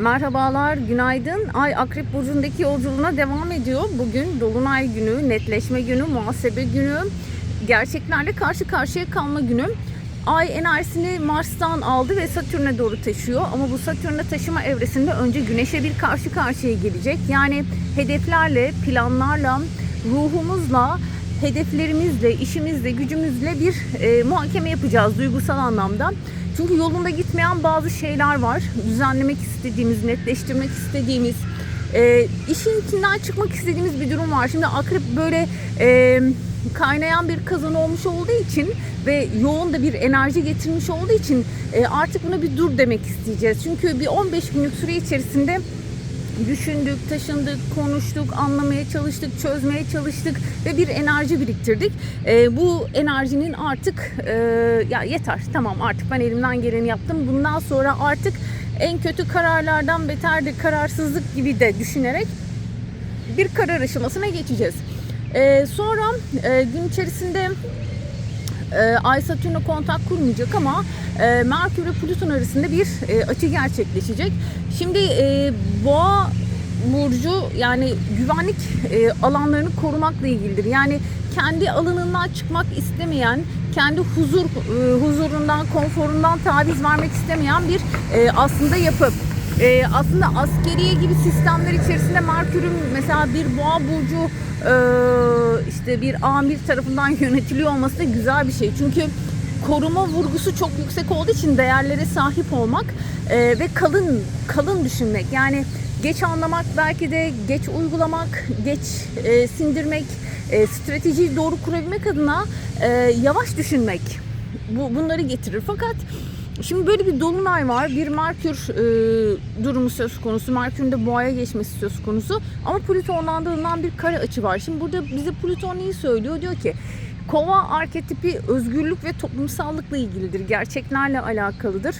Merhabalar, günaydın. Ay Akrep Burcu'ndaki yolculuğuna devam ediyor. Bugün Dolunay günü, netleşme günü, muhasebe günü, gerçeklerle karşı karşıya kalma günü. Ay enerjisini Mars'tan aldı ve Satürn'e doğru taşıyor. Ama bu Satürn'e taşıma evresinde önce Güneş'e bir karşı karşıya gelecek. Yani hedeflerle, planlarla, ruhumuzla, hedeflerimizle, işimizle, gücümüzle bir e, muhakeme yapacağız duygusal anlamda. Çünkü yolunda gitmeyen bazı şeyler var. Düzenlemek istediğimiz, netleştirmek istediğimiz, e, işin içinden çıkmak istediğimiz bir durum var. Şimdi akrep böyle e, kaynayan bir kazan olmuş olduğu için ve yoğun da bir enerji getirmiş olduğu için e, artık buna bir dur demek isteyeceğiz. Çünkü bir 15 günlük süre içerisinde düşündük, taşındık, konuştuk, anlamaya çalıştık, çözmeye çalıştık ve bir enerji biriktirdik. Ee, bu enerjinin artık e, ya yeter tamam artık ben elimden geleni yaptım. Bundan sonra artık en kötü kararlardan beterdir kararsızlık gibi de düşünerek bir karar aşamasına geçeceğiz. Ee, sonra e, gün içerisinde e, Ay Satürn'e kontak kurmayacak ama e, Merkür ve Plüton arasında bir e, açı gerçekleşecek. Şimdi e, Boğa burcu yani güvenlik e, alanlarını korumakla ilgilidir. Yani kendi alanından çıkmak istemeyen, kendi huzur e, huzurundan, konforundan taviz vermek istemeyen bir e, aslında yapı. E, aslında askeriye gibi sistemler içerisinde Merkür'ün mesela bir boğa burcu e, işte bir amir tarafından yönetiliyor olması da güzel bir şey. Çünkü koruma vurgusu çok yüksek olduğu için değerlere sahip olmak e, ve kalın kalın düşünmek yani geç anlamak belki de geç uygulamak, geç e, sindirmek, e, stratejiyi doğru kurabilmek adına e, yavaş düşünmek bu bunları getirir. Fakat Şimdi böyle bir dolunay var. Bir Merkür e, durumu söz konusu. Merkür'ün de boğaya geçmesi söz konusu. Ama Plüton'dan da bir kare açı var. Şimdi burada bize Plüton neyi söylüyor? Diyor ki kova arketipi özgürlük ve toplumsallıkla ilgilidir. Gerçeklerle alakalıdır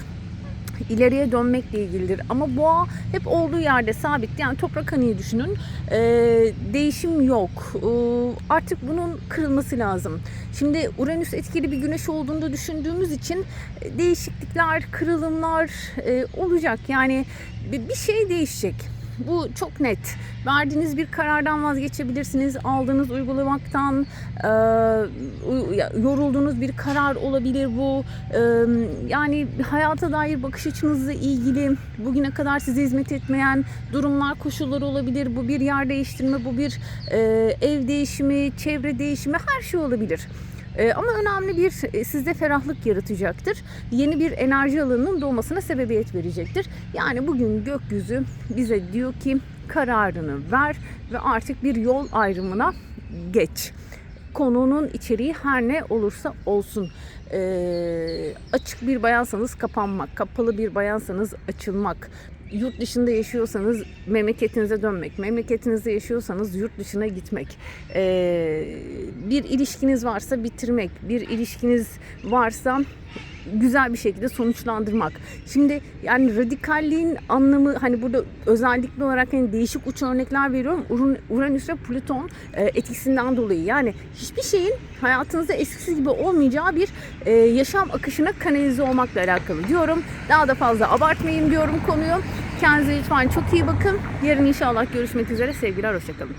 ileriye dönmekle ilgilidir. Ama boğa hep olduğu yerde sabit. Yani toprak hanıyı düşünün. Ee, değişim yok. Ee, artık bunun kırılması lazım. Şimdi Uranüs etkili bir güneş olduğunu düşündüğümüz için e, değişiklikler, kırılımlar e, olacak. Yani bir şey değişecek. Bu çok net. Verdiğiniz bir karardan vazgeçebilirsiniz. Aldığınız uygulamaktan e, yorulduğunuz bir karar olabilir bu. E, yani hayata dair bakış açınızla ilgili bugüne kadar size hizmet etmeyen durumlar, koşullar olabilir. Bu bir yer değiştirme, bu bir e, ev değişimi, çevre değişimi her şey olabilir. Ee, ama önemli bir e, sizde ferahlık yaratacaktır. Yeni bir enerji alanının doğmasına sebebiyet verecektir. Yani bugün gökyüzü bize diyor ki kararını ver ve artık bir yol ayrımına geç. Konunun içeriği her ne olursa olsun. Ee, açık bir bayansanız kapanmak, kapalı bir bayansanız açılmak, yurt dışında yaşıyorsanız memleketinize dönmek, memleketinizde yaşıyorsanız yurt dışına gitmek, ee, bir ilişkiniz varsa bitirmek, bir ilişkiniz varsa güzel bir şekilde sonuçlandırmak. Şimdi yani radikalliğin anlamı hani burada özellikle olarak hani değişik uç örnekler veriyorum. Uranüs ve Plüton e, etkisinden dolayı yani hiçbir şeyin hayatınızda eskisi gibi olmayacağı bir e, yaşam akışına kanalize olmakla alakalı diyorum. Daha da fazla abartmayın diyorum konuyu. Kendinize lütfen çok iyi bakın. Yarın inşallah görüşmek üzere. Sevgiler, hoşçakalın.